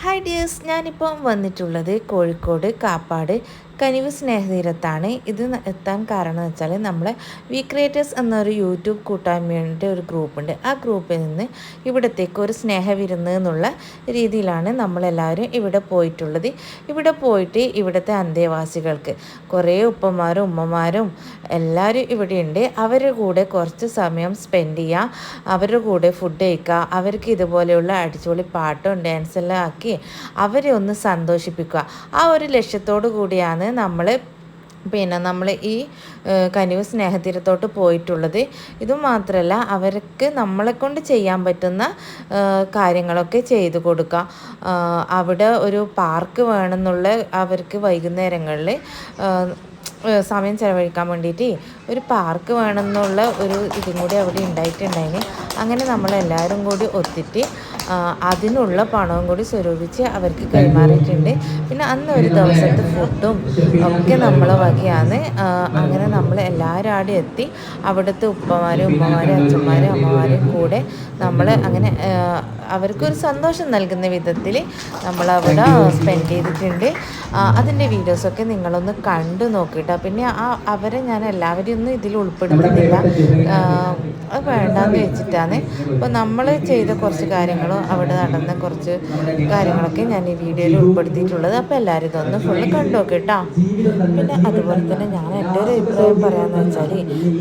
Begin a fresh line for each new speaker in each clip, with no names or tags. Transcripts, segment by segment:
Hi dears ഞാനിപ്പം വന്നിട്ടുള്ളത് കോഴിക്കോട് കാപ്പാട് കനിവ് സ്നേഹതീരത്താണ് ഇത് എത്താൻ കാരണം വെച്ചാൽ നമ്മളെ വി ക്രിയേറ്റേഴ്സ് എന്നൊരു യൂട്യൂബ് കൂട്ടായ്മയുടെ ഒരു ഗ്രൂപ്പുണ്ട്. ആ ഗ്രൂപ്പിൽ നിന്ന് ഇവിടത്തേക്ക് ഒരു സ്നേഹവിരുന്ന് എന്നുള്ള രീതിയിലാണ് നമ്മളെല്ലാവരും ഇവിടെ പോയിട്ടുള്ളത്. ഇവിടെ പോയിട്ട് ഇവിടുത്തെ അന്തേവാസികൾക്ക് കുറേ ഉപ്പമാരും ഉമ്മമാരും എല്ലാവരും ഇവിടെയുണ്ട്. അവരുടെ കൂടെ കുറച്ച് സമയം സ്പെൻഡ് ചെയ്യുക അവരുടെ കൂടെ ഫുഡ് കഴിക്കുക അവർക്ക് ഇതുപോലെയുള്ള അടിച്ചുപൊളി പാട്ടും ഡാൻസെല്ലാം ആക്കി അവരെ ഒന്ന് സന്തോഷിപ്പിക്കുക. ആ ഒരു ലക്ഷ്യത്തോടു കൂടിയാണ് നമ്മൾ പിന്നെ നമ്മൾ ഈ കനിവ് സ്നേഹതീരത്തോട്ട് പോയിട്ടുള്ളത്. ഇതുമാത്രമല്ല അവർക്ക് നമ്മളെ കൊണ്ട് ചെയ്യാൻ പറ്റുന്ന കാര്യങ്ങളൊക്കെ ചെയ്തു കൊടുക്കുക അവിടെ ഒരു പാർക്ക് വേണമെന്നുള്ള അവർക്ക് വൈകുന്നേരങ്ങളിൽ സമയം ചെലവഴിക്കാൻ വേണ്ടിയിട്ട് ഒരു പാർക്ക് വേണമെന്നുള്ള ഒരു ഇതും കൂടി അവിടെ ഉണ്ടായിട്ടുണ്ടായിന് അങ്ങനെ നമ്മളെല്ലാവരും കൂടി ഒത്തിട്ട് അതിനുള്ള പണവും കൂടി സ്വരൂപിച്ച് അവർക്ക് കൈമാറിയിട്ടുണ്ട്. പിന്നെ അന്ന് ഒരു ദിവസത്തെ ഫുഡും ഒക്കെ നമ്മളെ വകയാണ്. അങ്ങനെ നമ്മൾ എല്ലാവരും ആടെ എത്തി. അവിടുത്തെ ഉപ്പമാരും ഉമ്മമാരും അച്ഛന്മാരും അമ്മമാരും കൂടെ നമ്മൾ അങ്ങനെ അവർക്കൊരു സന്തോഷം നൽകുന്ന വിധത്തിൽ നമ്മളവിടെ സ്പെൻഡ് ചെയ്തിട്ടുണ്ട്. അതിന്റെ വീഡിയോസൊക്കെ നിങ്ങളൊന്ന് കണ്ടു നോക്കിട്ടോ. പിന്നെ ആ അവരെ ഞാൻ എല്ലാവരെയും ഒന്നും ഇതിൽ ഉൾപ്പെടുത്തുന്നില്ല അത് വേണ്ടാന്ന് വെച്ചിട്ടാണ്. അപ്പോൾ നമ്മൾ ചെയ്ത കുറച്ച് കാര്യങ്ങളും അവിടെ നടന്ന കുറച്ച് കാര്യങ്ങളൊക്കെ ഞാൻ ഈ വീഡിയോയിൽ ഉൾപ്പെടുത്തിയിട്ടുള്ളത്. അപ്പോൾ എല്ലാവരും ഇതൊന്ന് ഫുള്ള് കണ്ടു നോക്ക് കേട്ടോ പിന്നെ അതുപോലെ തന്നെ ഞാൻ എന്റെ ഒരു അഭിപ്രായം പറയാമെന്ന് വെച്ചാൽ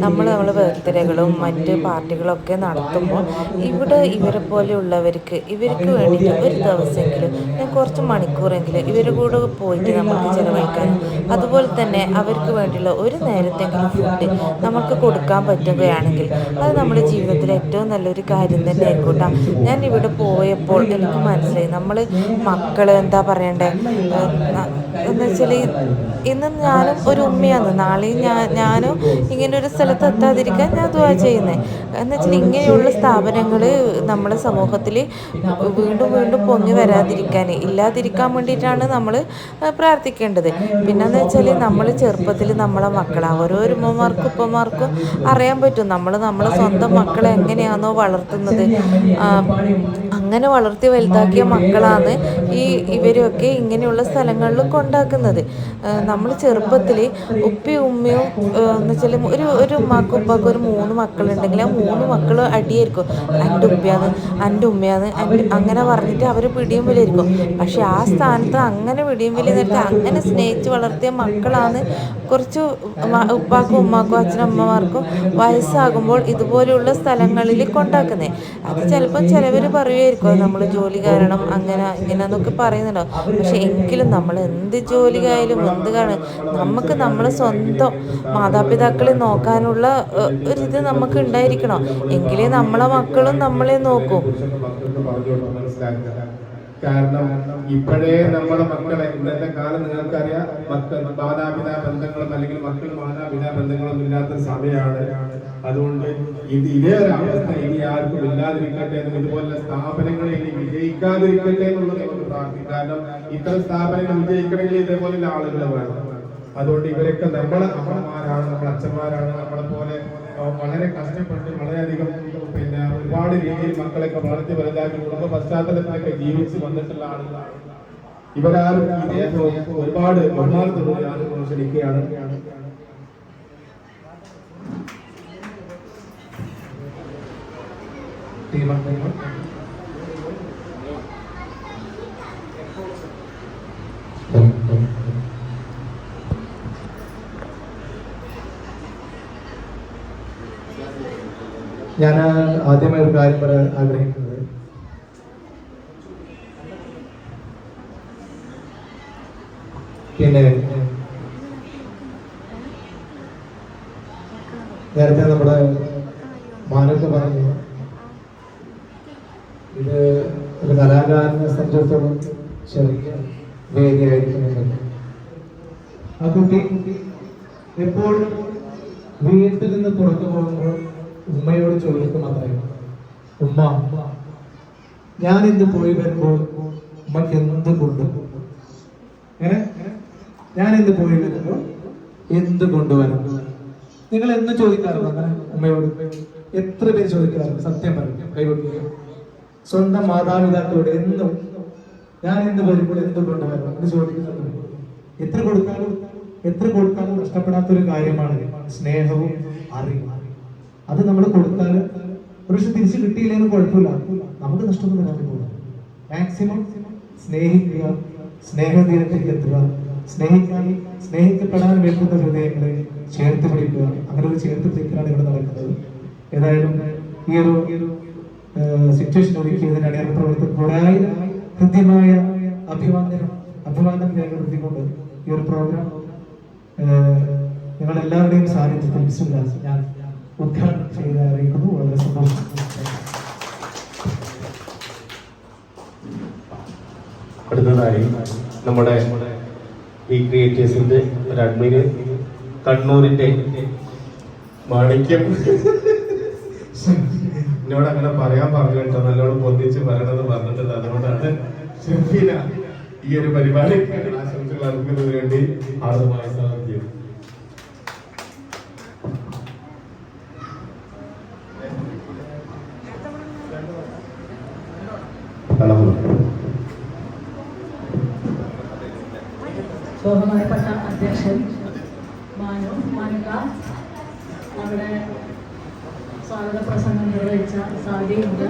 നമ്മൾ നമ്മൾ ബർത്ത്ഡേകളും മറ്റ് പാർട്ടികളൊക്കെ നടത്തുമ്പോൾ ഇവിടെ ഇവരെ പോലെയുള്ളവർക്ക് ഇവർക്ക് വേണ്ടിയിട്ട് ഒരു ദിവസമെങ്കിലും ഞാൻ കുറച്ച് മണിക്കൂറെങ്കിലും ഇവരുടെ കൂടെ പോയിട്ട് നമുക്ക് ചിലവഴിക്കാനും അതുപോലെ തന്നെ അവർക്ക് വേണ്ടിയുള്ള ഒരു നേരത്തെങ്കിലും ഫുഡ് നമുക്ക് കൊടുക്കാൻ പറ്റുകയാണെങ്കിൽ അത് നമ്മുടെ ജീവിതത്തിലെ ഏറ്റവും നല്ലൊരു കാര്യം തന്നെ ആയിക്കോട്ടെ ഞാൻ ഇവിടെ പോയപ്പോൾ എനിക്ക് മനസ്സിലായി. നമ്മൾ മക്കൾ എന്താ പറയണ്ടേ? എന്ന് വെച്ചാൽ ഇന്ന് ഞാനും ഒരു ഉമ്മയാണ്. നാളെയും ഞാൻ ഞാനും ഇങ്ങനെ ഒരു സ്ഥലത്ത് എത്താതിരിക്കാൻ ഞാൻ ദുവാ ചെയ്യുന്നത് എന്ന് വെച്ചാൽ ഇങ്ങനെയുള്ള സ്ഥാപനങ്ങൾ നമ്മുടെ സമൂഹത്തിൽ വീണ്ടും വീണ്ടും പൊങ്ങി വരാതിരിക്കാൻ ഇല്ലാതിരിക്കാൻ വേണ്ടിയിട്ടാണ് നമ്മൾ പ്രാർത്ഥിക്കേണ്ടത്. പിന്നെന്ന് വെച്ചാൽ നമ്മൾ ചെറുപ്പത്തിൽ നമ്മളെ മക്കളെ. ഓരോ ഉമ്മമാർക്കും ഉപ്പമാർക്കും അറിയാൻ പറ്റും. നമ്മൾ നമ്മളെ സ്വന്തം മക്കളെ എങ്ങനെയാണോ വളർത്തുന്നത്. അങ്ങനെ വളർത്തി വലുതാക്കിയ മക്കളാണ് ഈ ഇവരൊക്കെ ഇങ്ങനെയുള്ള സ്ഥലങ്ങളിൽ കൊണ്ടാക്കുന്നത്. നമ്മൾ ചെറുപ്പത്തിൽ ഉപ്പി ഉമ്മയും എന്ന് വെച്ചാൽ ഒരു ഒരു ഉമ്മാക്കും ഉപ്പാക്കും ഒരു മൂന്ന് മക്കളുണ്ടെങ്കിൽ ആ മൂന്ന് മക്കൾ അടിയായിരിക്കും. എന്റെ ഉപ്പയാണ് എന്റെ ഉമ്മയാണ് എന്റെ അങ്ങനെ പറഞ്ഞിട്ട് അവർ പിടിയും വിലയിരിക്കും പക്ഷെ ആ സ്ഥാനത്ത് അങ്ങനെ പിടിയും വില നേരത്തെ അങ്ങനെ സ്നേഹിച്ച് വളർത്തിയ മക്കളാണ്. കുറച്ച് ഉപ്പാക്കും ഉമ്മാക്കും അച്ഛനമ്മമാർക്കും വയസ്സാകുമ്പോൾ ഇതുപോലെയുള്ള സ്ഥലങ്ങളിൽ കൊണ്ടാക്കുന്നത് അത് ചിലപ്പം ചിലവർ പറയുമായിരിക്കും നമ്മൾ ജോലി കാരണം അങ്ങനെ ഇങ്ങനെ എന്നൊക്കെ പറയുന്നുണ്ടാവും. പക്ഷെ എങ്കിലും നമ്മൾ എന്ത് ജോലിയായാലും എന്ത് കാണും നമുക്ക് നമ്മളെ സ്വന്തം മാതാപിതാക്കളെ നോക്കാനുള്ള ഒരിത് നമുക്ക് ഉണ്ടായിരിക്കണം. എങ്കിലേ നമ്മളെ മക്കളും നമ്മളെ നോക്കും.
കാരണം ഇപ്പോഴേ നമ്മുടെ മക്കളെ ഇന്നത്തെ കാലം നിങ്ങൾക്കറിയാം മക്കൾ മാതാപിതാ ബന്ധങ്ങളും അല്ലെങ്കിൽ മക്കൾ മാതാപിതാ ബന്ധങ്ങളൊന്നും ഇല്ലാത്ത സമയമാണ് അതുകൊണ്ട് ഇത് ഇതേ ഒരു അവസ്ഥ ഇനി ആർക്കും ഇല്ലാതിരിക്കട്ടെ എന്നും ഇതുപോലുള്ള സ്ഥാപനങ്ങളെ ഇനി വിജയിക്കാതിരിക്കട്ടെ എന്നുള്ളത് നമുക്ക് പ്രാർത്ഥിക്കും. കാരണം ഇത്തരം സ്ഥാപനങ്ങൾ വിജയിക്കണമെങ്കിൽ ഇതേപോലെയുള്ള ആളുകൾ വേണം. അതുകൊണ്ട് ഇവരൊക്കെ നമ്മളെ അമ്മമാരാണ് നമ്മളെ അച്ഛന്മാരാണ് നമ്മളെ പോലെ വളരെ കഷ്ടപ്പെട്ട് വളരെയധികം പിന്നെ ഒരുപാട് രീതിയിൽ മക്കളൊക്കെ വളർത്തി വലുതാക്കി കുടുംബ പശ്ചാത്തലത്തിലൊക്കെ ജീവിച്ച് വന്നിട്ടുള്ള ആളുകളാണ്. ഇവരാരും ഇതേ ഒരുപാട് ബഹുമാനത്തോടുകൂടി ആളുകൾ ക്ഷണിക്കുകയാണ്. ടീമംഗങ്ങൾ
ഞാൻ ആദ്യമായി ഒരു കാര്യം പറയാൻ ആഗ്രഹിക്കുന്നത്. പിന്നെ നേരത്തെ നമ്മുടെ മാനസ് പറഞ്ഞു. ഇത് ഒരു കലാകാരനെ സംബന്ധിച്ചിടത്തോളം ചെറിയ വേദിയായിരിക്കുമെന്നൊക്കെ ആ കുട്ടി എപ്പോഴും വീട്ടിൽ നിന്ന് പുറത്തു പോകുമ്പോൾ ഉമ്മയോട് ചോദിക്കും അത്രയും ഉമ്മ ഞാൻ ഇന്ന് പോയി വരുമ്പോൾ ഉമ്മക്ക് എന്ത് കൊണ്ടുപോകും ഞാൻ ഇന്ന് പോയി വരുമ്പോൾ എന്ത് കൊണ്ടുവരും നിങ്ങൾ എന്ന് ചോദിക്കാറുണ്ട് അങ്ങനെ ഉമ്മയോട്. എത്ര പേര് ചോദിക്കാറുണ്ട് സത്യം പറയും. കൈകൊടുക്കുക സ്വന്തം മാതാപിതാക്കളോട് എന്നും ഞാൻ ഇന്ന് വരുമ്പോൾ എന്ത് കൊണ്ടുവരണം എന്ന് ചോദിക്കുന്നുണ്ട് എത്ര കൊടുക്കാനും എത്ര കൊടുത്താലും നഷ്ടപ്പെടാത്തൊരു കാര്യമാണ് സ്നേഹവും അറിവും. അത് നമ്മൾ കൊടുത്താൽ ഒരു പക്ഷെ തിരിച്ചു കിട്ടിയില്ലെങ്കിൽ കുഴപ്പമില്ല. നമുക്ക് നഷ്ടമൊന്നും വരാൻ പോകാം. മാക്സിമം സ്നേഹിക്കുക സ്നേഹതീരത്തേക്ക് എത്തുക സ്നേഹിക്കാൻ സ്നേഹിക്കപ്പെടാൻ വേണ്ടുന്ന ഹൃദയങ്ങളെ ചേർത്ത് പിടിക്കുക. അങ്ങനെ ഒരു ചേർത്ത് പിടിക്കലാണ് ഇവിടെ നടക്കുന്നത്. ഏതായാലും ഈ ഒരു സിറ്റുവേഷൻ ഒരുക്കിയതിന് അണിയറ പ്രവർത്തകർ കുറേ കൃത്യമായ അഭിവാദനം അഭിവാദനം രേഖപ്പെടുത്തിക്കൊണ്ട് ഈ ഒരു പ്രോഗ്രാം നിങ്ങൾ എല്ലാവരുടെയും സാന്നിധ്യത്തിൽ. ഞാൻ ഉദ്ഘാടനം ചെയ്ത് അറിയിക്കുന്നു. വളരെ സന്തോഷം.
അടുത്തതായി നമ്മുടെ ഈ ക്രിയേറ്റേഴ്സിന്റെ ഒരു അഡ്മിന് കണ്ണൂരിന്റെ മാണിക്യം. എന്നോട് അങ്ങനെ പറയാൻ പറഞ്ഞു കേട്ടോ. നല്ലോണം പൊന്നിച്ച് പറയണമെന്ന് പറഞ്ഞിട്ട് അതുകൊണ്ടാണ് ഈ ഒരു പരിപാടി ആശംസകൾ അർപ്പിക്കുന്നതിന് വേണ്ടി ആദ്യമായി
ബഹുമാനപ്പെട്ട അധ്യക്ഷൻ മാനു മാനുക. അവിടെ സ്വാഗത പ്രസംഗം നിർവഹിച്ച സാദിയുണ്ട്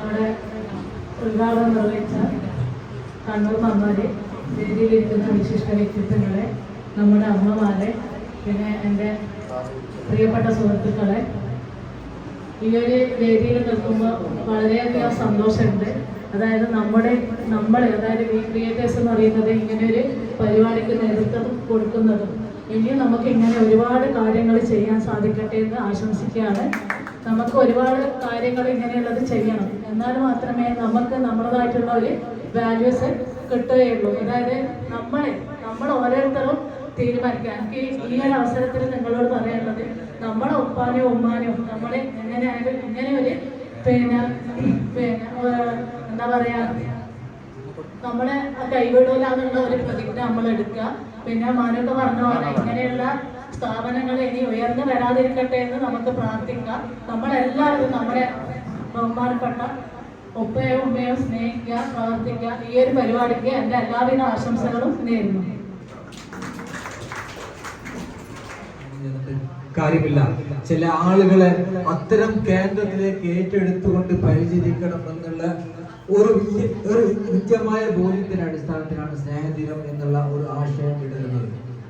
അവിടെ ഉദ്ഘാടനം നിർവഹിച്ച കണ്ണൂർ മമ്മാര് വേദിയിലിരിക്കുന്ന വിശിഷ്ട വ്യക്തിത്വങ്ങളെ നമ്മുടെ അമ്മമാരെ പിന്നെ എന്റെ പ്രിയപ്പെട്ട സുഹൃത്തുക്കളെ. ഈ ഒരു വേദിയിൽ നിൽക്കുമ്പോൾ വളരെയധികം സന്തോഷമുണ്ട്. അതായത് നമ്മുടെ നമ്മൾ അതായത് വി ക്രിയേറ്റേഴ്സ് എന്ന് പറയുന്നത് ഇങ്ങനെ ഒരു പരിപാടിക്ക് നേതൃത്വം കൊടുക്കുന്നതും ഇനിയും നമുക്ക് ഇങ്ങനെ ഒരുപാട് കാര്യങ്ങൾ ചെയ്യാൻ സാധിക്കട്ടെ എന്ന് ആശംസിക്കുകയാണ്. നമുക്ക് ഒരുപാട് കാര്യങ്ങൾ ഇങ്ങനെയുള്ളത് ചെയ്യണം. എന്നാൽ മാത്രമേ നമുക്ക് നമ്മുടേതായിട്ടുള്ള ഒരു വാല്യൂസ് കിട്ടുകയുള്ളൂ. അതായത് നമ്മളെ നമ്മൾ ഓരോരുത്തരും തീരുമാനിക്കുക. എനിക്ക് ഈ ഒരു അവസരത്തിൽ നിങ്ങളോട് പറയാനുള്ളത് നമ്മളെ ഉപ്പാനോ ഉമ്മാനോ നമ്മളെ എങ്ങനെയായാലും ഇങ്ങനെ ഒരു പിന്നെ പിന്നെ എന്താ പറയാ നമ്മളെ കൈവിടൂല എന്നുള്ള ഒരു പ്രതിജ്ഞ നമ്മൾ എടുക്കുക. പിന്നെ മാനൊക്കെ പറഞ്ഞ പോലെ ഇങ്ങനെയുള്ള സ്ഥാപനങ്ങൾ ഇനി ഉയർന്നു വരാതിരിക്കട്ടെ എന്ന് നമുക്ക് പ്രാർത്ഥിക്കാം. നമ്മളെല്ലാവരും നമ്മുടെ ബഹുമാനപ്പെട്ട ഉപ്പയോ ഉമ്മയോ സ്നേഹിക്കുക പ്രവർത്തിക്കുക ഈ ഒരു പരിപാടിക്ക് എന്റെ എല്ലാവിധ ആശംസകളും നേരുന്നു.
കാര്യമില്ല. ചില ആളുകളെ അത്തരം കേന്ദ്രത്തിലേക്ക് ഏറ്റെടുത്തുകൊണ്ട് പരിചരിക്കണം എന്നുള്ള ഒരു ഒരു കൃത്യമായ ബോധ്യത്തിന്റെ അടിസ്ഥാനത്തിലാണ് സ്നേഹദിനം എന്നുള്ള ഒരു ആശയം ഇടുന്നത്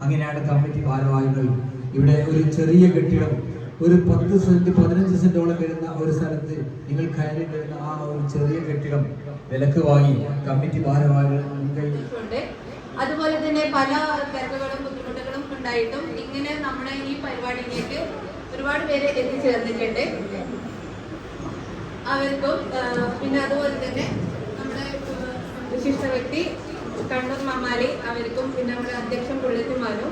അങ്ങനെയാണ് കമ്മിറ്റി ഭാരവാഹികൾ ഇവിടെ ഒരു ചെറിയ കെട്ടിടം ഒരു പത്ത് സെന്റ് പതിനഞ്ച് സെന്റോളം വരുന്ന ഒരു സ്ഥലത്ത് നിങ്ങൾ കയറി വരുന്ന ആ ഒരു ചെറിയ കെട്ടിടം വിലക്ക് വാങ്ങി കമ്മിറ്റി ഭാരവാഹികൾ
അതുപോലെ തന്നെ പല തിരക്കുകളും ഉണ്ടായിട്ടും ഇങ്ങനെ നമ്മുടെ ഈ പരിപാടിയിലേക്ക് ഒരുപാട് പേര് എത്തിച്ചേർന്നിട്ടുണ്ട്. അവർക്കും പിന്നെ അതുപോലെ തന്നെ നമ്മുടെ വിശിഷ്ട വ്യക്തി കണ്ണൂർ മമാലി അവർക്കും പിന്നെ നമ്മുടെ അധ്യക്ഷൻ പുള്ളിക്കുമാരും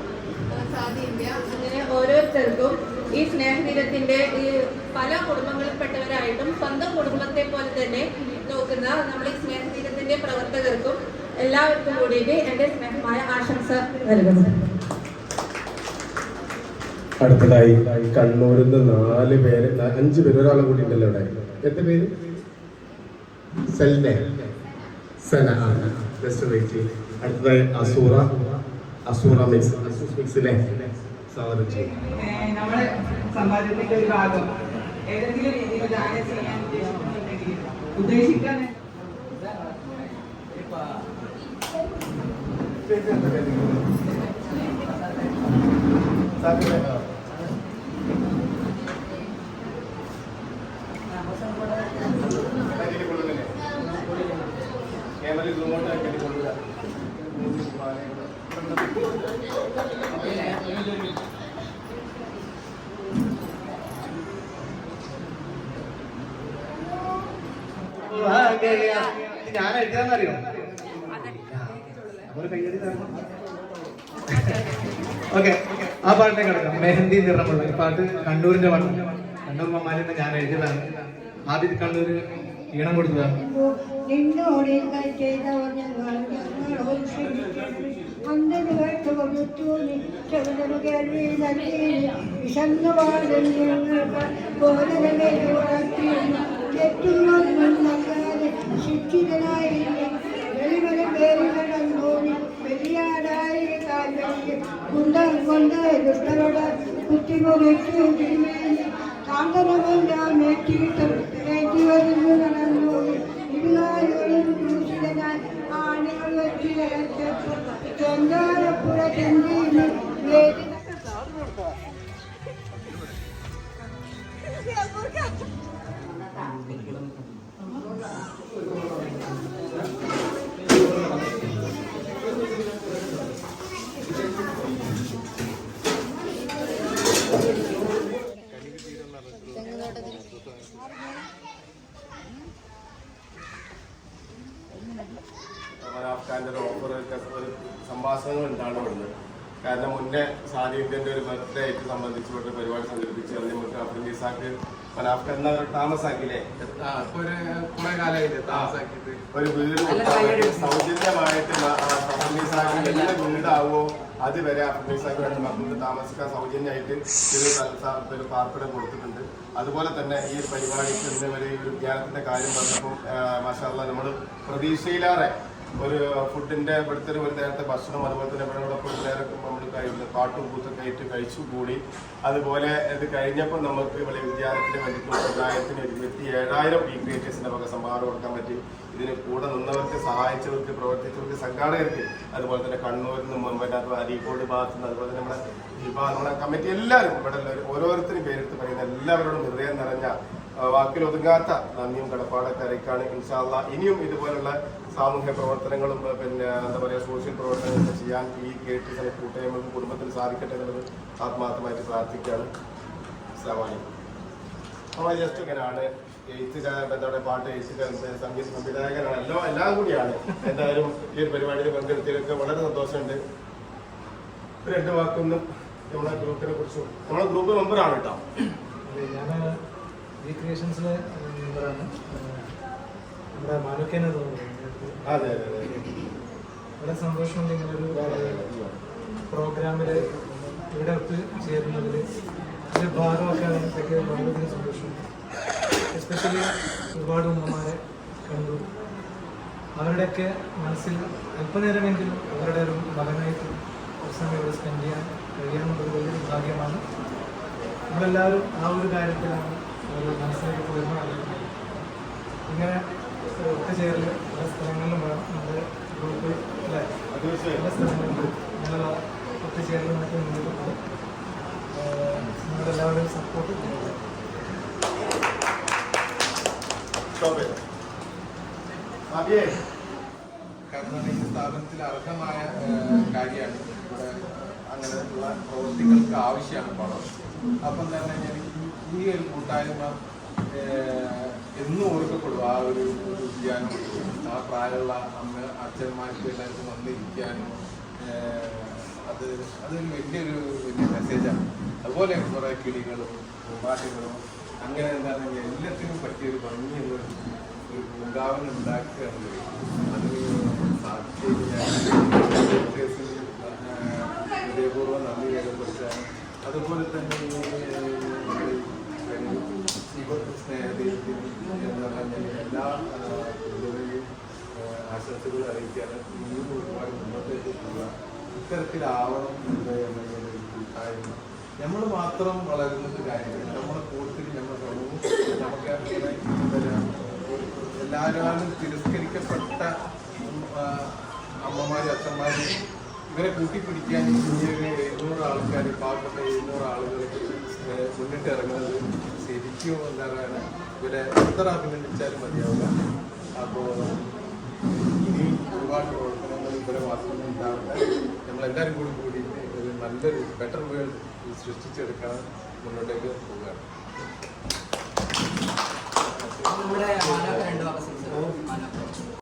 സാധി ഇന്ത്യ അങ്ങനെ ഓരോരുത്തർക്കും ഈ സ്നേഹതീരത്തിന്റെ ഈ പല കുടുംബങ്ങളിൽപ്പെട്ടവരായിട്ടും സ്വന്തം കുടുംബത്തെ പോലെ തന്നെ നോക്കുന്ന നമ്മുടെ സ്നേഹതീരത്തിന്റെ പ്രവർത്തകർക്കും എല്ലാവർക്കും കൂടിയിട്ട് എന്റെ സ്നേഹമായ ആശംസ നൽകുന്നു.
അടുത്തതായി കണ്ണൂരിൽ നിന്ന് നാല് പേര് അഞ്ച് പേര് ഒരാളെ കൂടി ഉണ്ടല്ലോ ഇവിടെ എത്ര പേര്? സെൽനെ. സെന ജസ്റ്റ് വെയിറ്റ് അടുത്തതായി അസൂറ. അസൂറ മിക്സ് അസൂസ് മിക്സിലെ സ്വാഗതം ചെയ്യും.
നമ്മുടെ സമ്പാദ്യത്തിന്റെ ഒരു ഭാഗം. ഏതെങ്കിലും രീതിയിൽ ദാനം ചെയ്യാൻ ഉദ്ദേശിക്കുന്നുണ്ടെങ്കിൽ ഉദ്ദേശിക്കാൻ
ഓക്കെ ആ പാട്ടിനെ കിടക്കാം. മെഹന്തി നിറമുള്ള ഈ പാട്ട് കണ്ണൂരിന്റെ പാട്ടാണ് കണ്ണൂർ മമ്മാരി ഞാൻ എഴുതിയതാണ്. ആദ്യം കണ്ണൂർ ഈണം കൊടുത്തതാണ്.
നിന്നോട് കുത്തിമുറിച്ചു തിരുമേനി സാന്ത്വനമെല്ലാം നെറ്റിയിട്ട് കയറ്റി വരുന്നു നടന്നു ഇരുനാളുകളും ക്രൂശിതനായി ആണികൾ വെച്ച് ചെങ്കാരപ്പുഴ ചെന്തിയിൽ വേദി
മനാഫ്ഖാന്റെ സംബന്ധിച്ചുകൊണ്ട് പരിപാടി സംഘടിപ്പിച്ച് അതിന് നമുക്ക് നിസാക്ക് മനാഫ്ഖാൻ എന്ന ഒരു താമസാക്കിയില്ലേ? ഒരു വീട് സൗജന്യമായിട്ട് വീടാവോ അതുവരെ അബ്ദുൽ നിസാക്ക് വേണ്ട താമസിക്കാൻ സൗജന്യമായിട്ട് ഒരു പാർപ്പിടം കൊടുത്തിട്ടുണ്ട്. അതുപോലെ തന്നെ ഈ പരിപാടിക്ക് ഇന്ന് വരെ ഈ ഒരു ധ്യാനത്തിന്റെ കാര്യം പറഞ്ഞപ്പോൾ മാഷാല്ല നമ്മൾ പ്രതീക്ഷയിലേറെ ഒരു ഫുഡിന്റെ ഇവിടുത്തെ ഒരു ഒരു നേരത്തെ ഭക്ഷണം അതുപോലെ തന്നെ ഇവിടെ പാട്ടും കൂത്തൊക്കെ കഴിച്ചു കൂടി അതുപോലെ ഇത് കഴിഞ്ഞപ്പോൾ നമുക്ക് ഇവിടെ വിദ്യാലയത്തിന് വേണ്ടിയിട്ട് സമുദായത്തിന് ഇരുപത്തി ഏഴായിരം ബി ക്രിയേറ്റേഴ്സിന്റെ വക സംഭാവന കൊടുക്കാൻ പറ്റി. ഇതിന് കൂടെ നിന്നവർക്ക് സഹായിച്ചവർക്ക് പ്രവർത്തിച്ചവർക്ക് സംഘാടകർക്ക് അതുപോലെ തന്നെ കണ്ണൂരിൽ നിന്ന് മുമ്പ് അരീക്കോട് ഭാഗത്ത് നിന്ന് അതുപോലെ തന്നെ നമ്മുടെ ഭാ- നമ്മുടെ കമ്മിറ്റി എല്ലാവരും ഇവിടെ ഓരോരുത്തരും പേരെടുത്ത് പറയുന്ന എല്ലാവരോടും ഹൃദയം നിറഞ്ഞ വാക്കിലൊതുങ്ങാത്ത നന്ദിയും കടപ്പാടൊക്കെ അറിയിക്കാണ്. ഇൻഷാല്ല ഇനിയും ഇതുപോലുള്ള സാമൂഹ്യ പ്രവർത്തനങ്ങളും പിന്നെ എന്താ പറയുക സോഷ്യൽ പ്രവർത്തനങ്ങളൊക്കെ ചെയ്യാൻ ഈ കേട്ട് ചില കൂട്ടായ്മകൾക്ക് കുടുംബത്തിന് സാധിക്കട്ടെ എന്നുള്ളത് ആത്മാർത്ഥമായിട്ട് പ്രാർത്ഥിക്കുകയാണ്. സവാണി അപ്പോൾ ജസ്റ്റ് ഇങ്ങനെയാണ് എഴുത്തുകാരൻ എന്താ പറയുക പാട്ട് എഴുത്തുകാരൻ സംഗീത സംവിധായകനാണ് എല്ലാം എല്ലാം കൂടിയാണ്. എന്തായാലും ഈ ഒരു പരിപാടിയിൽ പങ്കെടുത്തതിലൊക്കെ വളരെ സന്തോഷമുണ്ട്. രണ്ട് വാക്കൊന്നും നമ്മുടെ ഗ്രൂപ്പിനെ കുറിച്ചും നമ്മുടെ ഗ്രൂപ്പ് മെമ്പറാണ് കേട്ടോ.
ഞാൻ മെമ്പറാണ് നമ്മുടെ മാനുക്കേനെ തോന്നുന്നു.
അതെ അതെ അതെ.
വളരെ സന്തോഷമുണ്ട് ഇങ്ങനെ ഒരു പ്രോഗ്രാമിൽ ഇവിടെ ഒത്ത് ചേരുന്നതിൽ അതിൽ ഭാഗമൊക്കെ അതിനൊക്കെ വളരെയധികം സന്തോഷമുണ്ട് എസ്പെഷ്യലി ഒരുപാട് ഉമ്മമാരെ കണ്ടു. അവരുടെയൊക്കെ മനസ്സിൽ അല്പനേരമെങ്കിലും അവരുടെ ഒരു മകനായിട്ട് ഒരു സമയം ഇവിടെ സ്പെൻഡ് ചെയ്യാൻ കഴിയാമെന്നൊരു വലിയൊരു ഭാഗ്യമാണ്. നമ്മളെല്ലാവരും ആ ഒരു കാര്യത്തിലാണ് ഒരു മനസ്സിലേക്ക് പോയിരുന്നു ഇങ്ങനെ ഒത്തുചേരൽ പല സ്ഥലങ്ങളിലും വേണം നമ്മുടെ ഗ്രൂപ്പ് അല്ലേ
അത് തീർച്ചയായും
പല സ്ഥലങ്ങളിലും ഞങ്ങൾ ഒത്തുചേരലുമായിട്ട് മുന്നോട്ട് പോകും നിങ്ങളുടെ എല്ലാവരുടെയും സപ്പോർട്ട്
സ്റ്റോപ്പ് ചെയ്തോ അബിയേ
കാരണം ഈ സ്ഥാപനത്തിൽ അർഹമായ കാര്യമാണ് ഇവിടെ അങ്ങനെയുള്ള പ്രവൃത്തികൾക്ക് ആവശ്യമാണ് പണം അപ്പം എന്താ പറഞ്ഞു ഈ- ഒരു കൂട്ടായ്മ എന്നും ഓർക്കപ്പെടും. ആ ഒരു ധ്യാനം ആ പ്രായമുള്ള അമ്മ അച്ഛന്മാർക്ക് എല്ലാവർക്കും വന്നിരിക്കാനും അത് അതൊരു വലിയൊരു വലിയ മെസ്സേജാണ് അതുപോലെ കുറേ കിളികളും പൂമ്പാറ്റകളും അങ്ങനെ എന്താണെങ്കിൽ എല്ലാത്തിനും പറ്റിയൊരു ഭംഗിയുള്ള ഒരു ഒരു പൂങ്കാവനം ഉണ്ടാക്കുക എന്നുള്ളത്. അത് സാധിച്ചു ഹൃദയപൂർവം നന്ദി രേഖപ്പെടുത്താനും അതുപോലെ തന്നെ സ്നേഹദൈവത്തിന് ഒരുപാട് നമ്മൾ മാത്രം വളരുന്നത് കാര്യമില്ല നമ്മളെ കൂട്ടത്തിൽ നമ്മൾ നമുക്ക് എല്ലാവരും തിരസ്കരിക്കപ്പെട്ട അമ്മമാരും അച്ഛന്മാരും ഇവരെ കൂട്ടിപ്പിടിക്കാൻ ഇന്ത്യയിലെ എഴുന്നൂറ് ആൾക്കാർ പാവപ്പെട്ട എഴുന്നൂറ് ആളുകൾ മുന്നിട്ട് ഇറങ്ങുന്നത് ശരിക്കും എന്താ പറയുക ഇവരെ എത്ര അഭിനന്ദിച്ചാലും മതിയാവില്ല. അപ്പോൾ ഇനി ഒരുപാട് പ്രവർത്തനങ്ങൾ ഇവരെ വാസ്തവം ഉണ്ടാവട്ടെ. നമ്മളെല്ലാവരും കൂടി കൂടിയിട്ട് ഒരു നല്ലൊരു ബെറ്റർ വേൾഡ് സൃഷ്ടിച്ചെടുക്കാൻ മുന്നോട്ടേക്ക് പോവുകയാണ്.
നമ്മുടെ